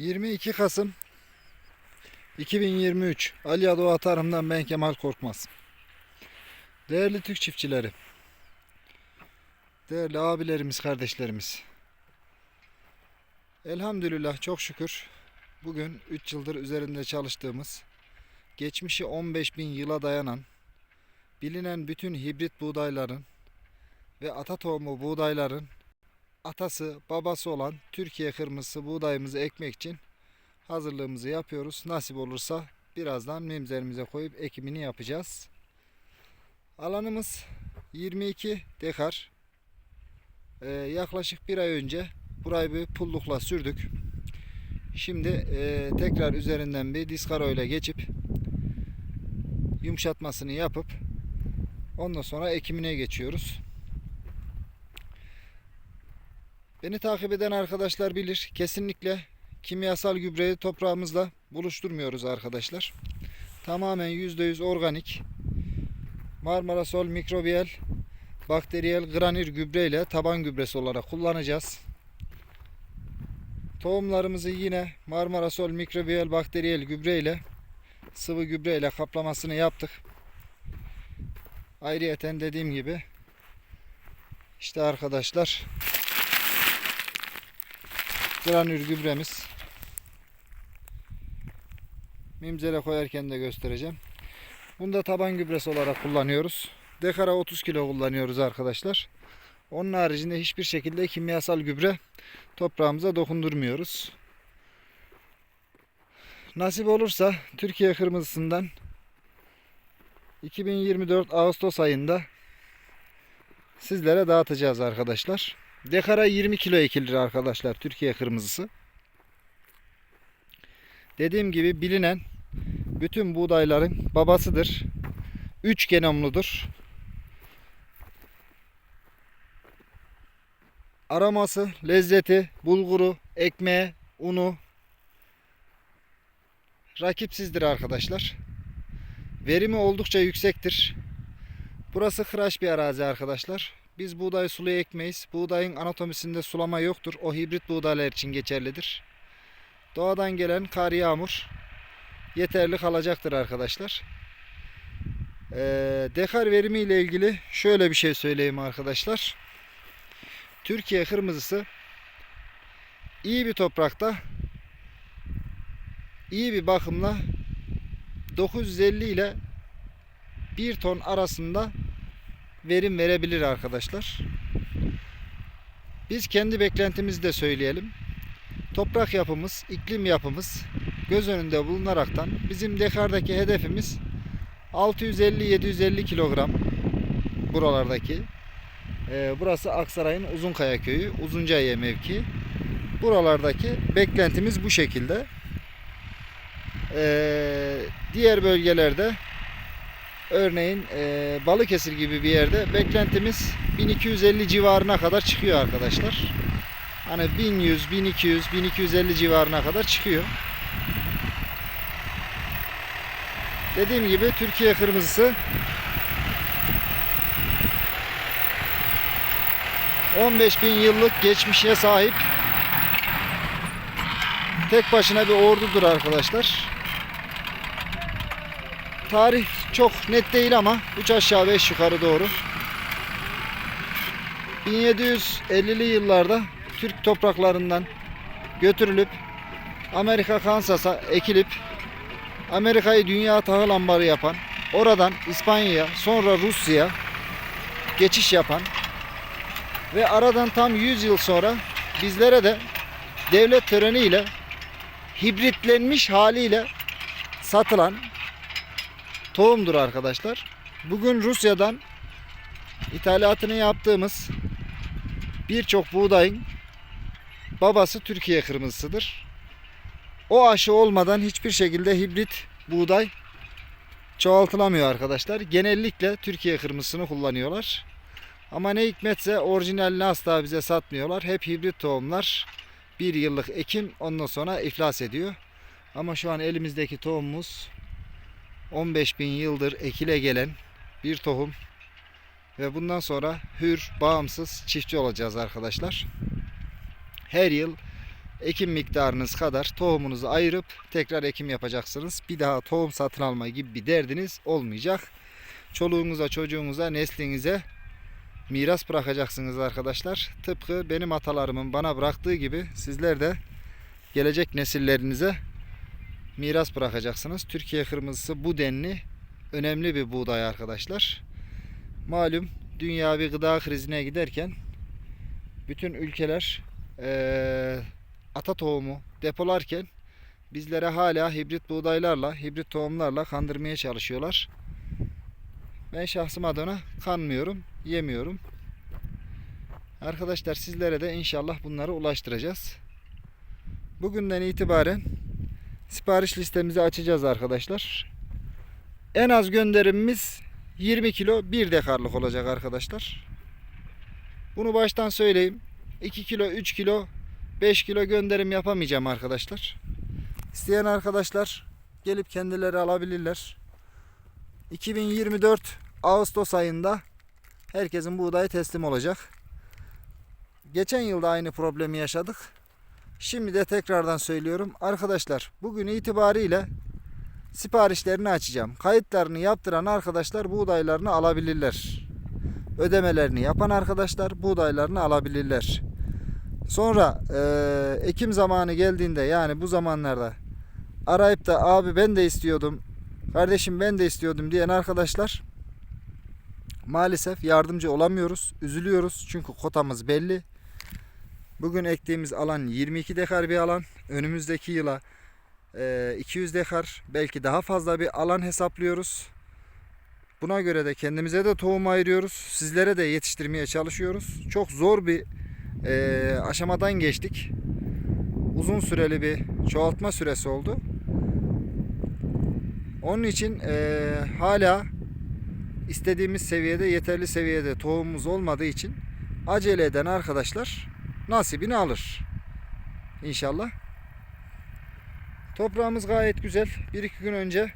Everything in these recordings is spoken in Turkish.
22 Kasım 2023 Alya Doğa Tarım'dan ben Kemal Korkmaz. Değerli Türk çiftçileri, değerli abilerimiz, kardeşlerimiz. Elhamdülillah çok şükür bugün 3 yıldır üzerinde çalıştığımız, geçmişi 15 bin yıla dayanan, bilinen bütün hibrit buğdayların ve ata tohumu buğdayların atası, babası olan Türkiye kırmızısı buğdayımızı ekmek için hazırlığımızı yapıyoruz. Nasip olursa birazdan mimzerimize koyup ekimini yapacağız. Alanımız 22 dekar. Ee, yaklaşık bir ay önce burayı bir pullukla sürdük. Şimdi e, tekrar üzerinden bir diskaro ile geçip yumuşatmasını yapıp ondan sonra ekimine geçiyoruz. Beni takip eden arkadaşlar bilir. Kesinlikle kimyasal gübreyi toprağımızla buluşturmuyoruz arkadaşlar. Tamamen %100 organik. Marmara Sol mikrobiyel, bakteriyel granür gübre ile taban gübresi olarak kullanacağız. Tohumlarımızı yine Marmara Sol mikrobiyel bakteriyel gübre ile sıvı gübre ile kaplamasını yaptık. Ayrıyeten dediğim gibi işte arkadaşlar granür gübremiz. Mimzere koyarken de göstereceğim. Bunu da taban gübresi olarak kullanıyoruz. Dekara 30 kilo kullanıyoruz arkadaşlar. Onun haricinde hiçbir şekilde kimyasal gübre toprağımıza dokundurmuyoruz. Nasip olursa Türkiye kırmızısından 2024 Ağustos ayında sizlere dağıtacağız arkadaşlar. Dekara 20 kilo ekilir arkadaşlar Türkiye kırmızısı. Dediğim gibi bilinen bütün buğdayların babasıdır. 3 genomludur. Aroması, lezzeti, bulguru, ekmeği, unu rakipsizdir arkadaşlar. Verimi oldukça yüksektir. Burası kıraç bir arazi arkadaşlar. Biz buğday suluya ekmeyiz. Buğdayın anatomisinde sulama yoktur. O hibrit buğdaylar için geçerlidir. Doğadan gelen kar yağmur yeterli kalacaktır arkadaşlar. Ee, dekar verimi ile ilgili şöyle bir şey söyleyeyim arkadaşlar. Türkiye kırmızısı iyi bir toprakta iyi bir bakımla 950 ile 1 ton arasında verim verebilir arkadaşlar. Biz kendi beklentimizi de söyleyelim. Toprak yapımız, iklim yapımız göz önünde bulunaraktan bizim dekardaki hedefimiz 650-750 kilogram buralardaki. Ee, burası Aksaray'ın Uzunkaya köyü, Uzuncaiye mevki. Buralardaki beklentimiz bu şekilde. Ee, diğer bölgelerde Örneğin e, Balıkesir gibi bir yerde beklentimiz 1250 civarına kadar çıkıyor arkadaşlar. Hani 1100, 1200, 1250 civarına kadar çıkıyor. Dediğim gibi Türkiye kırmızısı 15 bin yıllık geçmişe sahip tek başına bir ordudur arkadaşlar. Tarih çok net değil ama 3 aşağı 5 yukarı doğru. 1750'li yıllarda Türk topraklarından götürülüp Amerika Kansas'a ekilip Amerika'yı dünya tahıl ambarı yapan, oradan İspanya'ya, sonra Rusya geçiş yapan ve aradan tam 100 yıl sonra bizlere de devlet töreniyle hibritlenmiş haliyle satılan tohumdur arkadaşlar. Bugün Rusya'dan ithalatını yaptığımız birçok buğdayın babası Türkiye kırmızısıdır. O aşı olmadan hiçbir şekilde hibrit buğday çoğaltılamıyor arkadaşlar. Genellikle Türkiye kırmızısını kullanıyorlar. Ama ne hikmetse orijinalini asla bize satmıyorlar. Hep hibrit tohumlar. Bir yıllık ekim ondan sonra iflas ediyor. Ama şu an elimizdeki tohumumuz 15 bin yıldır ekile gelen bir tohum ve bundan sonra hür, bağımsız çiftçi olacağız arkadaşlar. Her yıl ekim miktarınız kadar tohumunuzu ayırıp tekrar ekim yapacaksınız. Bir daha tohum satın alma gibi bir derdiniz olmayacak. Çoluğunuza, çocuğunuza, neslinize miras bırakacaksınız arkadaşlar. Tıpkı benim atalarımın bana bıraktığı gibi sizler de gelecek nesillerinize miras bırakacaksınız. Türkiye kırmızısı bu denli önemli bir buğday arkadaşlar. Malum dünya bir gıda krizine giderken bütün ülkeler eee, ata tohumu depolarken bizlere hala hibrit buğdaylarla, hibrit tohumlarla kandırmaya çalışıyorlar. Ben şahsım adına kanmıyorum, yemiyorum. Arkadaşlar sizlere de inşallah bunları ulaştıracağız. Bugünden itibaren sipariş listemizi açacağız arkadaşlar. En az gönderimimiz 20 kilo 1 dekarlık olacak arkadaşlar. Bunu baştan söyleyeyim. 2 kilo, 3 kilo, 5 kilo gönderim yapamayacağım arkadaşlar. İsteyen arkadaşlar gelip kendileri alabilirler. 2024 Ağustos ayında herkesin buğdayı teslim olacak. Geçen yılda aynı problemi yaşadık. Şimdi de tekrardan söylüyorum. Arkadaşlar bugün itibariyle siparişlerini açacağım. Kayıtlarını yaptıran arkadaşlar buğdaylarını alabilirler. Ödemelerini yapan arkadaşlar buğdaylarını alabilirler. Sonra eee, Ekim zamanı geldiğinde yani bu zamanlarda arayıp da abi ben de istiyordum, kardeşim ben de istiyordum diyen arkadaşlar maalesef yardımcı olamıyoruz. Üzülüyoruz çünkü kotamız belli. Bugün ektiğimiz alan 22 dekar bir alan. Önümüzdeki yıla eee, 200 dekar belki daha fazla bir alan hesaplıyoruz. Buna göre de kendimize de tohum ayırıyoruz. Sizlere de yetiştirmeye çalışıyoruz. Çok zor bir eee, aşamadan geçtik. Uzun süreli bir çoğaltma süresi oldu. Onun için eee, hala istediğimiz seviyede, yeterli seviyede tohumumuz olmadığı için acele eden arkadaşlar nasibini alır. İnşallah. Toprağımız gayet güzel. Bir iki gün önce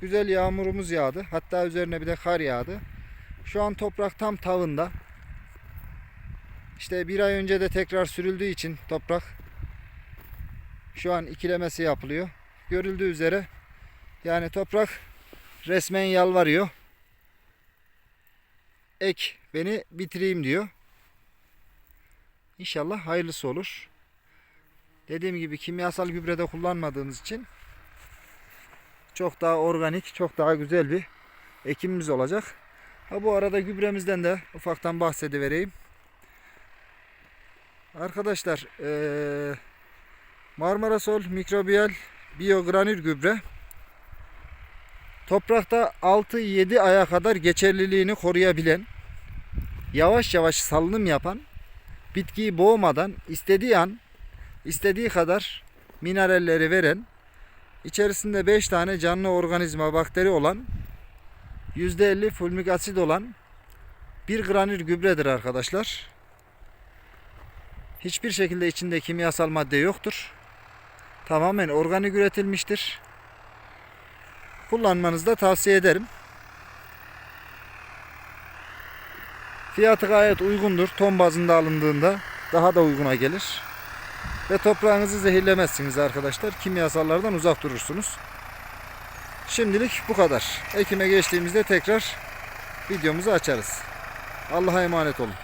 güzel yağmurumuz yağdı. Hatta üzerine bir de kar yağdı. Şu an toprak tam tavında. İşte bir ay önce de tekrar sürüldüğü için toprak şu an ikilemesi yapılıyor. Görüldüğü üzere yani toprak resmen yalvarıyor. Ek beni bitireyim diyor. İnşallah hayırlısı olur. Dediğim gibi kimyasal gübre de kullanmadığımız için çok daha organik, çok daha güzel bir ekimimiz olacak. Ha bu arada gübremizden de ufaktan bahsedivereyim. Arkadaşlar eee Marmara Sol mikrobiyal biyogranül gübre toprakta 6-7 aya kadar geçerliliğini koruyabilen yavaş yavaş salınım yapan bitkiyi boğmadan istediği an istediği kadar mineralleri veren içerisinde 5 tane canlı organizma bakteri olan %50 fulmik asit olan bir granül gübredir arkadaşlar. Hiçbir şekilde içinde kimyasal madde yoktur. Tamamen organik üretilmiştir. Kullanmanızı da tavsiye ederim. Fiyatı gayet uygundur. Ton bazında alındığında daha da uyguna gelir. Ve toprağınızı zehirlemezsiniz arkadaşlar. Kimyasallardan uzak durursunuz. Şimdilik bu kadar. Ekime geçtiğimizde tekrar videomuzu açarız. Allah'a emanet olun.